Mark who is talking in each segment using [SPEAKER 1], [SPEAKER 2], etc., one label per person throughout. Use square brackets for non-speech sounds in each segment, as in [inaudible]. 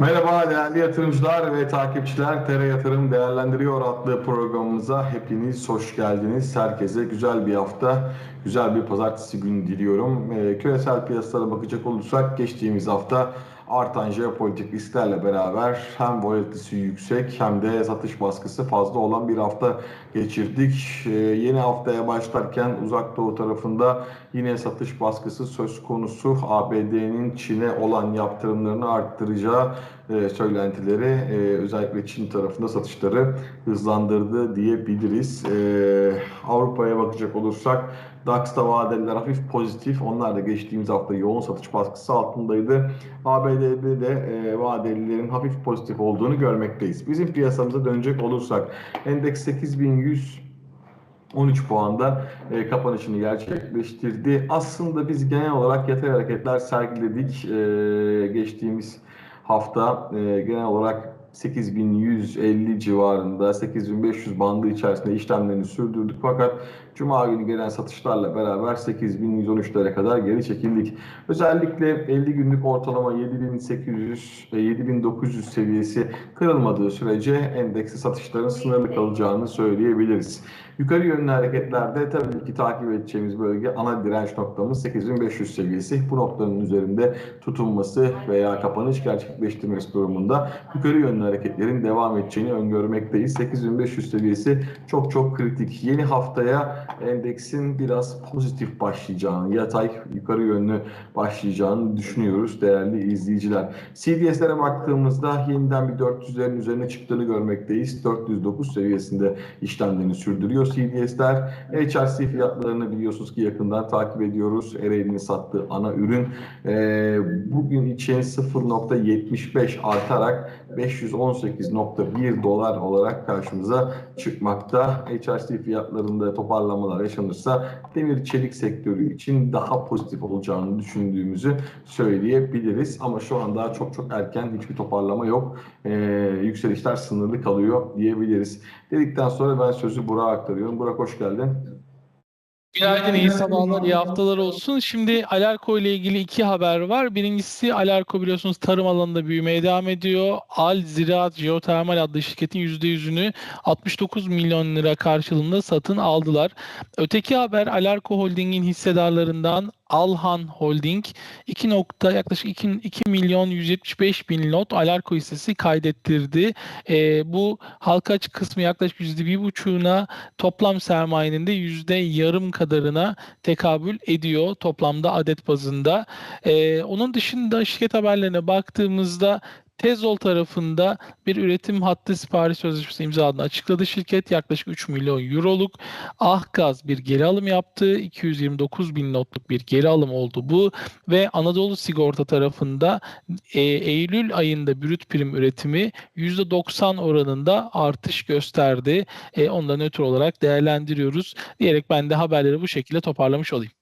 [SPEAKER 1] Merhaba değerli yatırımcılar ve takipçiler. TR Yatırım Değerlendiriyor adlı programımıza hepiniz hoş geldiniz. Herkese güzel bir hafta, güzel bir pazartesi günü diliyorum. Ee, küresel piyasalara bakacak olursak geçtiğimiz hafta artan jeopolitik risklerle beraber hem volatilitesi yüksek hem de satış baskısı fazla olan bir hafta geçirdik. Ee, yeni haftaya başlarken uzak doğu tarafında yine satış baskısı söz konusu. ABD'nin Çin'e olan yaptırımlarını arttıracağı e, söylentileri e, özellikle Çin tarafında satışları hızlandırdı diyebiliriz. E, Avrupa'ya bakacak olursak DAX'ta vadeliler hafif pozitif. Onlar da geçtiğimiz hafta yoğun satış baskısı altındaydı. ABD'de de e, vadelilerin hafif pozitif olduğunu görmekteyiz. Bizim piyasamıza dönecek olursak endeks 8100 13 puanda e, kapanışını gerçekleştirdi. Aslında biz genel olarak yatay hareketler sergiledik e, geçtiğimiz hafta e, genel olarak 8150 civarında 8500 bandı içerisinde işlemlerini sürdürdük fakat Cuma günü gelen satışlarla beraber 8113'lere kadar geri çekildik. Özellikle 50 günlük ortalama 7800 ve 7900 seviyesi kırılmadığı sürece endeksi satışların sınırlı kalacağını söyleyebiliriz. Yukarı yönlü hareketlerde tabii ki takip edeceğimiz bölge ana direnç noktamız 8500 seviyesi. Bu noktanın üzerinde tutunması veya kapanış gerçekleştirmesi durumunda yukarı yönlü hareketlerin devam edeceğini öngörmekteyiz. 8500 seviyesi çok çok kritik. Yeni haftaya endeksin biraz pozitif başlayacağını, yatay yukarı yönlü başlayacağını düşünüyoruz değerli izleyiciler. CDS'lere baktığımızda yeniden bir 400'lerin üzerine çıktığını görmekteyiz. 409 seviyesinde işlemlerini sürdürüyor CDS'ler. HRC fiyatlarını biliyorsunuz ki yakından takip ediyoruz. Ereğli'nin sattığı ana ürün e, bugün için 0.75 artarak 518.1 dolar olarak karşımıza çıkmakta. HRC fiyatlarında toparlamalar yaşanırsa demir çelik sektörü için daha pozitif olacağını düşündüğümüzü söyleyebiliriz. Ama şu an daha çok çok erken hiçbir toparlama yok. Ee, yükselişler sınırlı kalıyor diyebiliriz. Dedikten sonra ben sözü Burak'a aktarıyorum. Burak hoş geldin.
[SPEAKER 2] Günaydın, iyi sabahlar, iyi haftalar olsun. Şimdi Alarko ile ilgili iki haber var. Birincisi Alarko biliyorsunuz tarım alanında büyümeye devam ediyor. Al Ziraat Jeotermal adlı şirketin %100'ünü 69 milyon lira karşılığında satın aldılar. Öteki haber Alarko Holding'in hissedarlarından Alhan Holding 2 nokta yaklaşık 2, 2 milyon 175 bin lot Alarko hissesi kaydettirdi. Ee, bu halka açık kısmı yaklaşık %1,5'una toplam sermayenin de yüzde yarım kadarına tekabül ediyor toplamda adet bazında. Ee, onun dışında şirket haberlerine baktığımızda Tezol tarafında bir üretim hattı sipariş sözleşmesi imzaladığını açıkladı şirket. Yaklaşık 3 milyon euroluk Ahgaz bir geri alım yaptı. 229 bin notluk bir geri alım oldu bu. Ve Anadolu Sigorta tarafında e, Eylül ayında brüt prim üretimi %90 oranında artış gösterdi. E, ondan ötürü olarak değerlendiriyoruz. Diyerek ben de haberleri bu şekilde toparlamış olayım.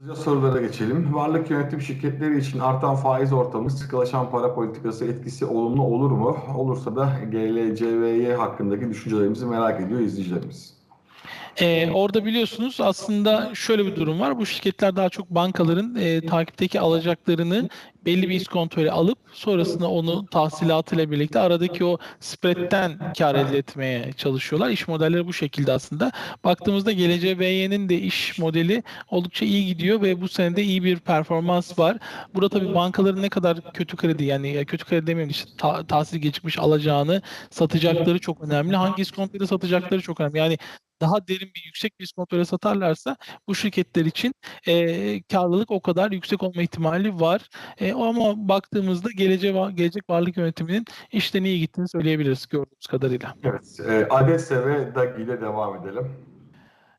[SPEAKER 1] Hızlıca sorulara geçelim. Varlık yönetim şirketleri için artan faiz ortamı, sıkılaşan para politikası etkisi olumlu olur mu? Olursa da GLCVY hakkındaki düşüncelerimizi merak ediyor izleyicilerimiz.
[SPEAKER 2] Ee, orada biliyorsunuz aslında şöyle bir durum var. Bu şirketler daha çok bankaların e, takipteki alacaklarını belli bir iskontole alıp sonrasında onu tahsilatıyla birlikte aradaki o spread'ten kar elde etmeye çalışıyorlar. İş modelleri bu şekilde aslında. Baktığımızda geleceğe VY'nin de iş modeli oldukça iyi gidiyor ve bu senede iyi bir performans var. Burada tabii bankaların ne kadar kötü kredi yani kötü kredi demiyorum işte ta, tahsil gecikmiş alacağını satacakları çok önemli. Hangi iskontoyla satacakları çok önemli. Yani daha derin bir yüksek bir iskontoyla satarlarsa bu şirketler için e, karlılık o kadar yüksek olma ihtimali var. E, ama baktığımızda geleceğe, gelecek varlık yönetiminin işten iyi gittiğini söyleyebiliriz gördüğümüz kadarıyla.
[SPEAKER 1] Evet, e, ADESE ve DAGI ile devam edelim.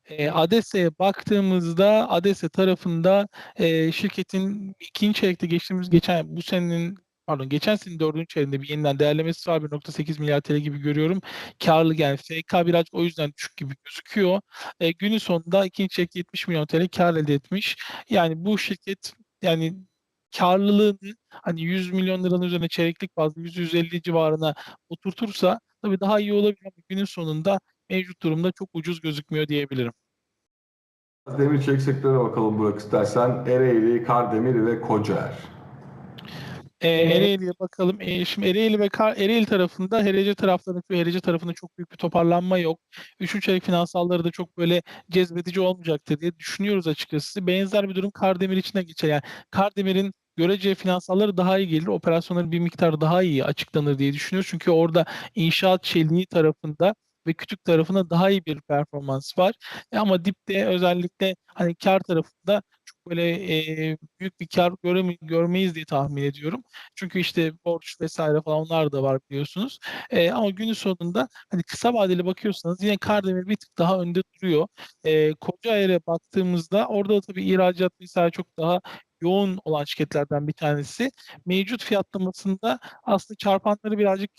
[SPEAKER 2] E, ADESE'ye baktığımızda ADESE tarafında e, şirketin ikinci çeyrekte geçtiğimiz geçen bu senenin pardon geçen senenin dördüncü çeyreğinde bir yeniden değerlemesi var 1.8 milyar TL gibi görüyorum. Karlı yani FK birazcık o yüzden düşük gibi gözüküyor. E, günün sonunda ikinci çeyrekte 70 milyon TL kar elde etmiş. Yani bu şirket yani karlılığını hani 100 milyon liranın üzerine çeyreklik bazlı 100-150 civarına oturtursa tabii daha iyi olabilir ama günün sonunda mevcut durumda çok ucuz gözükmüyor diyebilirim.
[SPEAKER 1] Demir çelik sektörüne bakalım Burak istersen. Ereğli, Kardemir ve Kocaer.
[SPEAKER 2] E, Ereğli'ye bakalım. E, şimdi Ereğli ve Kar, Ereğli tarafında HRC taraflarında HRC tarafında çok büyük bir toparlanma yok. Üçüncü çeyrek finansalları da çok böyle cezbedici olmayacaktır diye düşünüyoruz açıkçası. Benzer bir durum Kardemir için de geçer. Yani Kardemir'in görece finansalları daha iyi gelir. Operasyonları bir miktar daha iyi açıklanır diye düşünüyoruz. Çünkü orada inşaat çeliği tarafında ve kütük tarafında daha iyi bir performans var. E, ama dipte özellikle hani kar tarafında böyle e, büyük bir kar göreme, görmeyiz diye tahmin ediyorum. Çünkü işte borç vesaire falan onlar da var biliyorsunuz. E, ama günün sonunda hani kısa vadeli bakıyorsanız yine Kardemir bir tık daha önde duruyor. E, Kocaeli'ye baktığımızda orada da tabii ihracat vesaire çok daha yoğun olan şirketlerden bir tanesi. Mevcut fiyatlamasında aslında çarpanları birazcık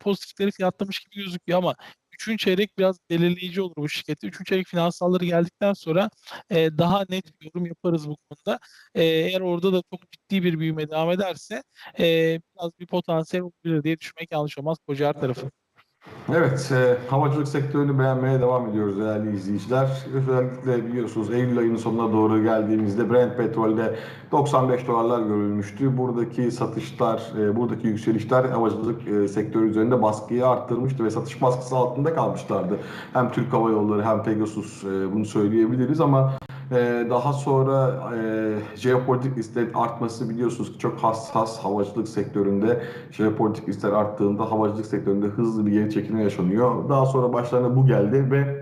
[SPEAKER 2] pozitifleri fiyatlamış gibi gözüküyor ama üçüncü çeyrek biraz belirleyici olur bu şirkette. Üçüncü çeyrek finansalları geldikten sonra e, daha net bir yorum yaparız bu konuda. E, eğer orada da çok ciddi bir büyüme devam ederse e, biraz bir potansiyel olabilir diye düşünmek yanlış olmaz Kocaeli tarafı.
[SPEAKER 1] Evet, e, havacılık sektörünü beğenmeye devam ediyoruz değerli izleyiciler. Özellikle biliyorsunuz Eylül ayının sonuna doğru geldiğimizde Brent petrolde 95 dolarlar görülmüştü. Buradaki satışlar, e, buradaki yükselişler havacılık e, sektörü üzerinde baskıyı arttırmıştı ve satış baskısı altında kalmışlardı. Hem Türk Hava Yolları hem Pegasus e, bunu söyleyebiliriz ama ee, daha sonra e, jeopolitik risklerin artması biliyorsunuz ki çok hassas havacılık sektöründe jeopolitik riskler arttığında havacılık sektöründe hızlı bir geri çekilme yaşanıyor. Daha sonra başlarına bu geldi ve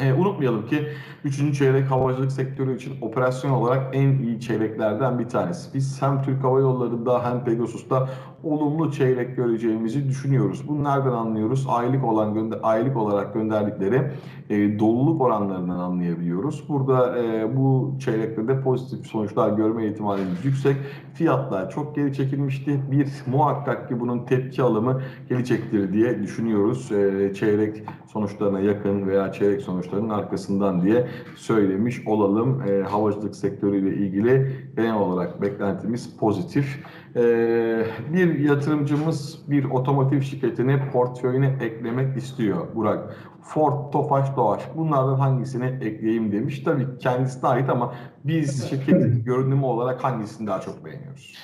[SPEAKER 1] e, unutmayalım ki 3. çeyrek havacılık sektörü için operasyon olarak en iyi çeyreklerden bir tanesi. Biz hem Türk Hava Yolları'nda hem Pegasus'ta olumlu çeyrek göreceğimizi düşünüyoruz. Bunu nereden anlıyoruz? Aylık olan gönder aylık olarak gönderdikleri e, doluluk oranlarından anlayabiliyoruz. Burada e, bu çeyrekte de pozitif sonuçlar görme ihtimalimiz yüksek. Fiyatlar çok geri çekilmişti. Bir muhakkak ki bunun tepki alımı gelecektir diye düşünüyoruz. E, çeyrek sonuçlarına yakın veya çeyrek sonuçlarının arkasından diye söylemiş olalım. E, havacılık sektörüyle ilgili genel olarak beklentimiz pozitif. E, bir yatırımcımız bir otomotiv şirketini portföyüne eklemek istiyor Burak. Ford, Tofaş, Doğaç bunlardan hangisini ekleyeyim demiş. Tabii kendisine ait ama biz [laughs] şirketin görünümü olarak hangisini daha çok beğeniyoruz?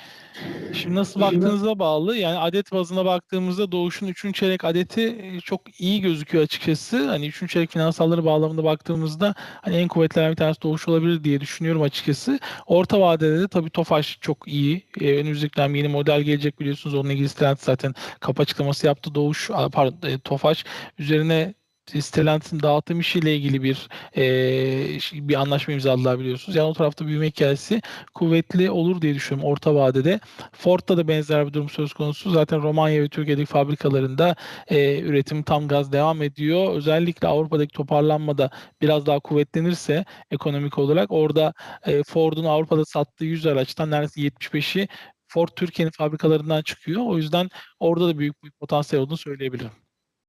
[SPEAKER 2] Şimdi nasıl baktığınıza bağlı. Yani adet bazına baktığımızda Doğuş'un 3. çeyrek adeti e, çok iyi gözüküyor açıkçası. Hani 3. çeyrek finansalları bağlamında baktığımızda hani en kuvvetlilerden bir tanesi Doğuş olabilir diye düşünüyorum açıkçası. Orta vadede de tabii Tofaş çok iyi. Ee, önümüzdeki dönem yeni model gelecek biliyorsunuz. Onunla ilgili Stellantis zaten kapı açıklaması yaptı. Doğuş, pardon e, Tofaş üzerine Stellantis'in dağıtım işiyle ilgili bir e, bir anlaşma imzaladılar biliyorsunuz. Yani o tarafta büyüme hikayesi kuvvetli olur diye düşünüyorum orta vadede. Ford'da da benzer bir durum söz konusu. Zaten Romanya ve Türkiye'deki fabrikalarında e, üretim tam gaz devam ediyor. Özellikle Avrupa'daki toparlanmada biraz daha kuvvetlenirse ekonomik olarak orada e, Ford'un Avrupa'da sattığı 100 araçtan neredeyse 75'i Ford Türkiye'nin fabrikalarından çıkıyor. O yüzden orada da büyük bir potansiyel olduğunu söyleyebilirim.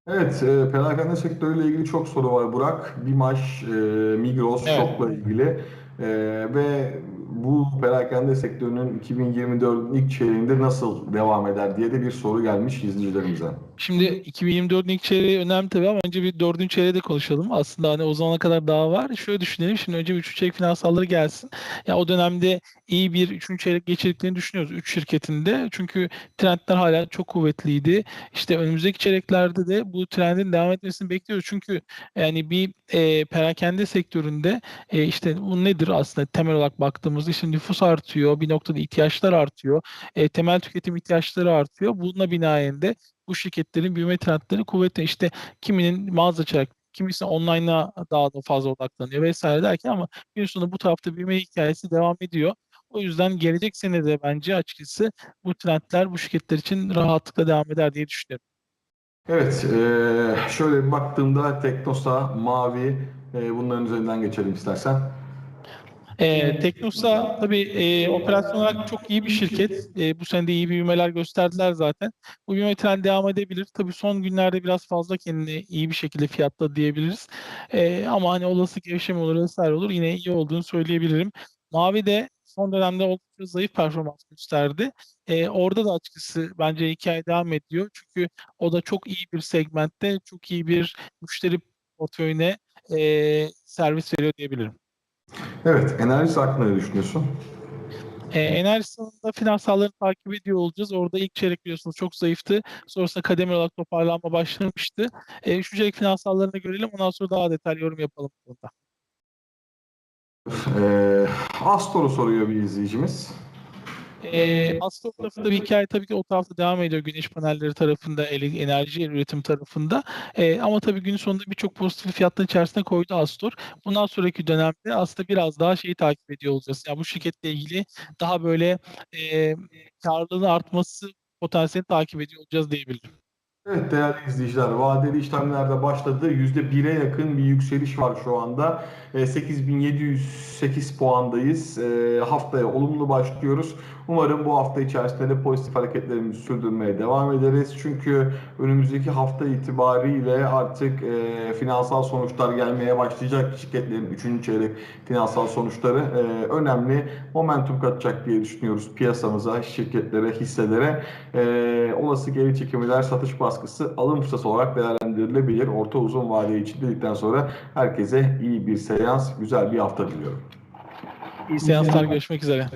[SPEAKER 1] Evet, e, perakende sektörüyle ilgili çok soru var Burak. Bimaş, e, Migros,
[SPEAKER 2] Evet.
[SPEAKER 1] Şok'la ilgili E, ve bu perakende sektörünün 2024'ün ilk çeyreğinde nasıl devam eder diye de bir soru gelmiş izleyicilerimize.
[SPEAKER 2] Şimdi 2024'ün ilk çeyreği önemli tabii ama önce bir dördüncü çeyreği de konuşalım. Aslında hani o zamana kadar daha var. Şöyle düşünelim. Şimdi önce bir üçüncü çeyrek finansalları gelsin. Ya o dönemde iyi bir üçüncü çeyrek geçirdiklerini düşünüyoruz. Üç şirketinde. Çünkü trendler hala çok kuvvetliydi. İşte önümüzdeki çeyreklerde de bu trendin devam etmesini bekliyoruz. Çünkü yani bir e, perakende sektöründe e, işte bu nedir aslında temel olarak baktığımızda işte nüfus artıyor. Bir noktada ihtiyaçlar artıyor. E, temel tüketim ihtiyaçları artıyor. Buna binaen de bu şirketlerin büyüme trendleri kuvvetli. İşte kiminin mağaza açarak, kimisi online'a daha da fazla odaklanıyor vesaire derken ama gün sonunda bu tarafta büyüme hikayesi devam ediyor. O yüzden gelecek sene de bence açıkçası bu trendler bu şirketler için rahatlıkla devam eder diye düşünüyorum.
[SPEAKER 1] Evet, şöyle bir baktığımda Teknosa, Mavi bunların üzerinden geçelim istersen.
[SPEAKER 2] E, Teknosa tabii e, operasyon olarak çok iyi bir şirket. E, bu sene de iyi büyümeler gösterdiler zaten. Bu büyüme trendi devam edebilir. Tabii son günlerde biraz fazla kendini iyi bir şekilde fiyatladı diyebiliriz. E, ama hani olası gevşeme olur vesaire olur. Yine iyi olduğunu söyleyebilirim. Mavi de son dönemde oldukça zayıf performans gösterdi. E, orada da açıkçası bence hikaye devam ediyor. Çünkü o da çok iyi bir segmentte, çok iyi bir müşteri portföyüne e, servis veriyor diyebilirim.
[SPEAKER 1] Evet, enerji hakkında ne düşünüyorsun?
[SPEAKER 2] E, enerji alanında finansalları takip ediyor olacağız. Orada ilk çeyrek biliyorsunuz çok zayıftı. Sonrasında kademeli olarak toparlanma başlamıştı. E, şu çeyrek finansallarını görelim. Ondan sonra daha detaylı yorum yapalım. Burada.
[SPEAKER 1] Ee, Astor'u soruyor bir izleyicimiz.
[SPEAKER 2] E, Astor tarafında bir hikaye tabii ki o tarafta devam ediyor. Güneş panelleri tarafında, enerji üretim tarafında. E, ama tabii gün sonunda birçok pozitif fiyatların içerisine koydu Astor. Bundan sonraki dönemde aslında biraz daha şeyi takip ediyor olacağız. Yani bu şirketle ilgili daha böyle e, karlılığın artması potansiyelini takip ediyor olacağız diyebilirim.
[SPEAKER 1] Evet değerli izleyiciler, vadeli işlemlerde başladı. %1'e yakın bir yükseliş var şu anda. E, 8708 puandayız. E, Haftaya olumlu başlıyoruz. Umarım bu hafta içerisinde de pozitif hareketlerimizi sürdürmeye devam ederiz. Çünkü önümüzdeki hafta itibariyle artık e, finansal sonuçlar gelmeye başlayacak. Şirketlerin 3. çeyrek finansal sonuçları e, önemli momentum katacak diye düşünüyoruz piyasamıza, şirketlere, hisselere. E, olası geri çekimler, satış baskısı alım fırsatı olarak değerlendirilebilir. Orta uzun vade için dedikten sonra herkese iyi bir seans, güzel bir hafta diliyorum.
[SPEAKER 2] İyi seanslar görüşmek üzere.